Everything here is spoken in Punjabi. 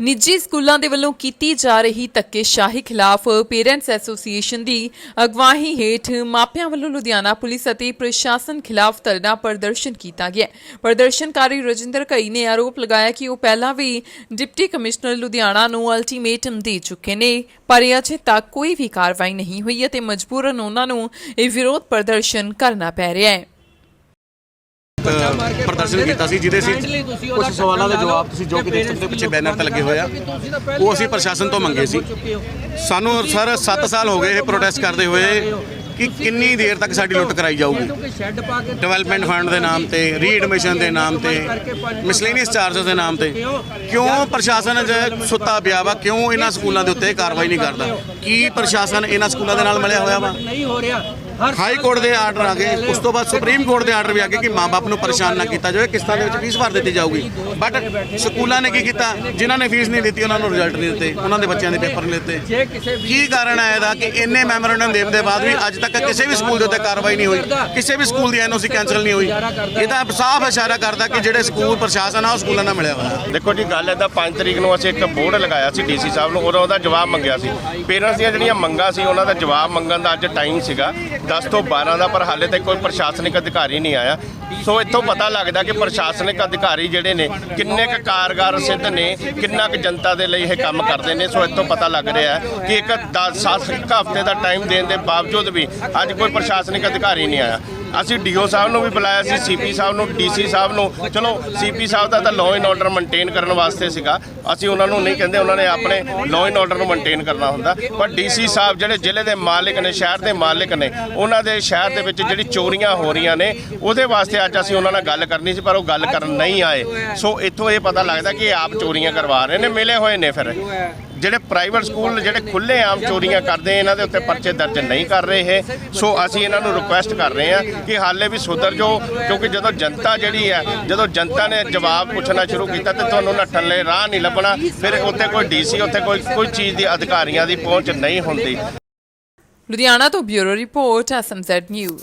ਨਿੱਜੀ ਸਕੂਲਾਂ ਦੇ ਵੱਲੋਂ ਕੀਤੀ ਜਾ ਰਹੀ ਧੱਕੇਸ਼ਾਹੀ ਖਿਲਾਫ ਪੇਰੈਂਟਸ ਐਸੋਸੀਏਸ਼ਨ ਦੀ ਅਗਵਾਈ ਹੇਠ ਮਾਪਿਆਂ ਵੱਲੋਂ ਲੁਧਿਆਣਾ ਪੁਲਿਸ ਅਤੇ ਪ੍ਰਸ਼ਾਸਨ ਖਿਲਾਫ ਧਰਨਾ ਪ੍ਰਦਰਸ਼ਨ ਕੀਤਾ ਗਿਆ। ਪ੍ਰਦਰਸ਼ਨਕਾਰੀ ਰਜਿੰਦਰ ਘਈ ਨੇ ਆਰੋਪ ਲਗਾਇਆ ਕਿ ਉਹ ਪਹਿਲਾਂ ਵੀ ਡਿਪਟੀ ਕਮਿਸ਼ਨਰ ਲੁਧਿਆਣਾ ਨੂੰ ਅਲਟੀਮੇਟਮ ਦੇ ਚੁੱਕੇ ਨੇ, ਪਰ ਅਜੇ ਤੱਕ ਕੋਈ ਵੀ ਕਾਰਵਾਈ ਨਹੀਂ ਹੋਈ ਅਤੇ ਮਜਬੂਰਨ ਉਹਨਾਂ ਨੂੰ ਇਹ ਵਿਰੋਧ ਪ੍ਰਦਰਸ਼ਨ ਕਰਨਾ ਪੈ ਰਿਹਾ ਹੈ। ਪ੍ਰਦਰਸ਼ਨ ਕੀਤਾ ਸੀ ਜਿਹਦੇ ਸੀ ਕੁਝ ਸਵਾਲਾਂ ਦੇ ਜਵਾਬ ਤੁਸੀਂ ਜੋ ਕਿ ਦੇਖ ਸਕਦੇ ਪਿੱਛੇ ਬੈਨਰ ਤੇ ਲੱਗੇ ਹੋਏ ਆ। ਉਹ ਅਸੀਂ ਪ੍ਰਸ਼ਾਸਨ ਤੋਂ ਮੰਗੇ ਸੀ। ਸਾਨੂੰ ਸਰ 7 ਸਾਲ ਹੋ ਗਏ ਇਹ ਪ੍ਰੋਟੈਸਟ ਕਰਦੇ ਹੋਏ ਕਿ ਕਿੰਨੀ ਦੇਰ ਤੱਕ ਸਾਡੀ ਲੁੱਟ ਕਰਾਈ ਜਾਊਗੀ? ਡਿਵੈਲਪਮੈਂਟ ਫੰਡ ਦੇ ਨਾਮ ਤੇ ਰੀਐਡਮਿਸ਼ਨ ਦੇ ਨਾਮ ਤੇ ਮਿਸਲੇਨੀਅਸ ਚਾਰजेस ਦੇ ਨਾਮ ਤੇ। ਕਿਉਂ ਪ੍ਰਸ਼ਾਸਨ ਅਜੇ ਸੁੱਤਾ ਪਿਆ ਵਾ? ਕਿਉਂ ਇਹਨਾਂ ਸਕੂਲਾਂ ਦੇ ਉੱਤੇ ਕਾਰਵਾਈ ਨਹੀਂ ਕਰਦਾ? ਕੀ ਪ੍ਰਸ਼ਾਸਨ ਇਹਨਾਂ ਸਕੂਲਾਂ ਦੇ ਨਾਲ ਮਿਲਿਆ ਹੋਇਆ ਵਾ? ਨਹੀਂ ਹੋ ਰਿਹਾ। ਹਾਈ ਕੋਰਟ ਦੇ ਆਰਡਰ ਆ ਗਏ। ਉਸ ਤੋਂ ਬਾਅਦ ਸੁਪਰੀਮ ਕੋਰਟ ਦੇ ਆਰਡਰ ਵੀ ਆ ਗਏ ਕਿ ਮਾਪੇ ਨੂੰ ਪਰੇਸ਼ਾਨ ਨਾ ਕੀਤਾ ਜਾਵੇ। ਕਿਸ਼ਤਾਂ ਦੇ ਵਿੱਚ ਫੀਸ ਭਰ ਦਿੱਤੀ ਜਾਊਗੀ? ਬਟ ਸਕੂਲਾਂ ਨੇ ਕੀ ਕੀਤਾ? ਜਿਨ੍ਹਾਂ ਨੇ ਫੀਸ ਨਹੀਂ ਦਿੱਤੀ ਉਹਨਾਂ ਨੂੰ ਰਿਜ਼ਲਟ ਨਹੀਂ ਦਿੱਤੇ। ਉਹਨਾਂ ਦੇ ਬੱਚਿਆਂ ਦੇ ਪੇਪਰ ਨਹੀਂ ਦਿੱਤੇ। ਕੀ ਕਾਰਨ ਹੈ ਇਹਦਾ ਕਿ ਇੰਨੇ ਮੈਮੋਰੰਡਮ ਦੇਣ ਦੇ ਬਾਅਦ ਵੀ ਅੱਜ ਤੱਕ ਕਿਸੇ ਵੀ ਸਕੂਲ ਦੇ ਉੱਤੇ ਕਾਰਵਾਈ ਨਹੀਂ ਹੋਈ। ਕਿਸੇ ਵੀ ਸਕੂਲ ਦੀ ਐਨਓਸੀ ਕੈਨਸਲ ਨਹੀਂ ਹੋਈ। ਇਹ ਤਾਂ ਸਾਫ਼ ਇਸ਼ਾਰਾ ਕਰਦਾ ਕਿ ਜਿਹੜੇ ਸਕੂਲ ਪ੍ਰਸ਼ਾਸਨ ਆ ਉਹ ਸਕੂਲਾਂ ਨਾਲ ਮਿਲਿਆ ਹੋਇਆ। ਦੇਖੋ ਜੀ ਗੱਲ ਇਹਦਾ 5 ਤਰੀਕ ਨੂੰ ਅਸੀਂ ਇੱਕ ਬੋਰਡ ਲਗਾਇਆ ਸੀ ਡੀਸੀ ਸਾਹਿਬ ਨੂੰ ਉਹਦਾ ਜਵਾਬ ਮੰਗਿਆ ਸੀ। ਪੇਰੈਂਟਸ ਦੀਆਂ ਜਿਹੜੀਆਂ ਮੰਗਾਂ ਸੀ ਉਹਨਾਂ ਦਾ ਜਵਾਬ ਮੰਗਣ ਦਾ ਅੱਜ ਟਾਈਮ ਸੀਗਾ। 10 ਤੋਂ 12 ਦਾ, ਪਰ ਹਾਲੇ ਤੱਕ ਕੋਈ ਪ੍ਰਸ਼ਾਸਨਿਕ ਅਧਿਕਾਰੀ ਨਹੀਂ ਆਇਆ। ਸੋ ਇੱਥੋਂ ਪਤਾ ਲੱਗਦਾ ਕਿ ਪ੍ਰਸ਼ਾਸਨਿਕ ਅਧਿਕਾਰੀ ਜਿਹੜੇ ਨੇ, ਕਿੰਨੇ ਕੁ ਕਾਰਗਰ ਸਿੱਧ ਨੇ, ਕਿੰਨਾ ਕੁ ਜਨਤਾ ਦੇ ਲਈ ਇਹ ਕੰਮ ਕਰਦੇ ਨੇ। ਸੋ ਇੱਥੋਂ ਪਤਾ ਲੱਗ ਰਿਹਾ ਕਿ ਇੱਕ 10 7 ਹਫ਼ਤੇ ਦਾ ਟਾਈਮ ਦੇਣ ਦੇ ਬਾਵਜੂਦ ਵੀ ਅੱਜ ਕੋਈ ਪ੍ਰਸ਼ਾਸਨਿਕ ਅਧਿਕਾਰੀ ਨਹੀਂ ਆਇਆ। ਅਸੀਂ ਡੀਓ ਸਾਹਿਬ ਨੂੰ ਵੀ ਬੁਲਾਇਆ ਸੀ, ਸੀਪੀ ਸਾਹਿਬ ਨੂੰ, ਡੀਸੀ ਸਾਹਿਬ ਨੂੰ। ਚਲੋ, ਸੀਪੀ ਸਾਹਿਬ ਦਾ ਤਾਂ ਲਾਅ ਐਂਡ ਆਰਡਰ ਮੇਨਟੇਨ ਕਰਨ ਵਾਸਤੇ ਸੀਗਾ। ਅਸੀਂ ਉਹਨਾਂ ਨੂੰ ਨਹੀਂ ਕਹਿੰਦੇ, ਉਹਨਾਂ ਨੇ ਆਪਣੇ ਲਾਅ ਐਂਡ ਆਰਡਰ ਨੂੰ ਮੇਨਟੇਨ ਕਰਨਾ ਹੁੰਦਾ। ਪਰ ਡੀਸੀ ਸਾਹਿਬ ਜਿਹੜੇ ਜ਼ਿਲ੍ਹੇ ਦੇ ਮਾਲਕ ਨੇ, ਸ਼ਹਿਰ ਦੇ ਮਾਲਕ ਨੇ, ਉਹਨਾਂ ਦੇ ਸ਼ਹਿਰ ਦੇ ਵਿੱਚ ਜਿਹੜੀ ਚੋਰੀਆਂ ਹੋ ਰਹੀਆਂ ਨੇ, ਉਹਦੇ ਵਾਸਤੇ ਅੱਜ ਅਸੀਂ ਉਹਨਾਂ ਨਾਲ ਗੱਲ ਕਰਨੀ ਸੀ, ਪਰ ਉਹ ਗੱਲ ਕਰਨ ਨਹੀਂ ਆਏ। ਸੋ ਇੱਥੋਂ ਇਹ ਪਤਾ ਲੱਗਦਾ ਕਿ ਆਪ ਚੋਰੀਆਂ ਕਰਵਾ ਰਹੇ ਨੇ, ਮਿਲੇ ਹੋਏ ਨੇ ਫਿਰ। ਜਿਹੜੇ ਪ੍ਰਾਈਵੇਟ ਸਕੂਲ ਜਿਹੜੇ ਖੁੱਲੇ ਆਮ ਚੋਰੀਆਂ ਕਰਦੇ ਇਹਨਾਂ ਦੇ ਉੱਤੇ ਪਰਚੇ ਦਰਜ ਨਹੀਂ ਕਰ ਰਹੇ ਹੈ ਸੋ ਅਸੀਂ ਇਹਨਾਂ ਨੂੰ ਰਿਕੁਐਸਟ ਕਰ ਰਹੇ ਹਾਂ ਕਿ ਹਾਲੇ ਵੀ ਸੁਧਰ ਜਾਓ, ਕਿਉਂਕਿ ਜਦੋਂ ਜਨਤਾ ਜਿਹੜੀ ਹੈ, ਜਦੋਂ ਜਨਤਾ ਨੇ ਜਵਾਬ ਪੁੱਛਣਾ ਸ਼ੁਰੂ ਕੀਤਾ ਤੇ ਤੁਹਾਨੂੰ ਨੱਠਣ ਲਈ ਰਾਹ ਨਹੀਂ ਲੱਭਣਾ, ਫਿਰ ਉੱਥੇ ਕੋਈ ਡੀਸੀ ਉੱਥੇ ਕੋਈ ਕੋਈ ਚੀਜ਼ ਦੀ ਅਧਿਕਾਰੀਆਂ ਦੀ ਪਹੁੰਚ ਨਹੀਂ ਹੁੰਦੀ। ਲੁਧਿਆਣਾ ਤੋਂ ਬਿਊਰੋ ਰਿਪੋਰਟ ਐਸਐਮਜ਼ੈਡ ਨਿਊਜ਼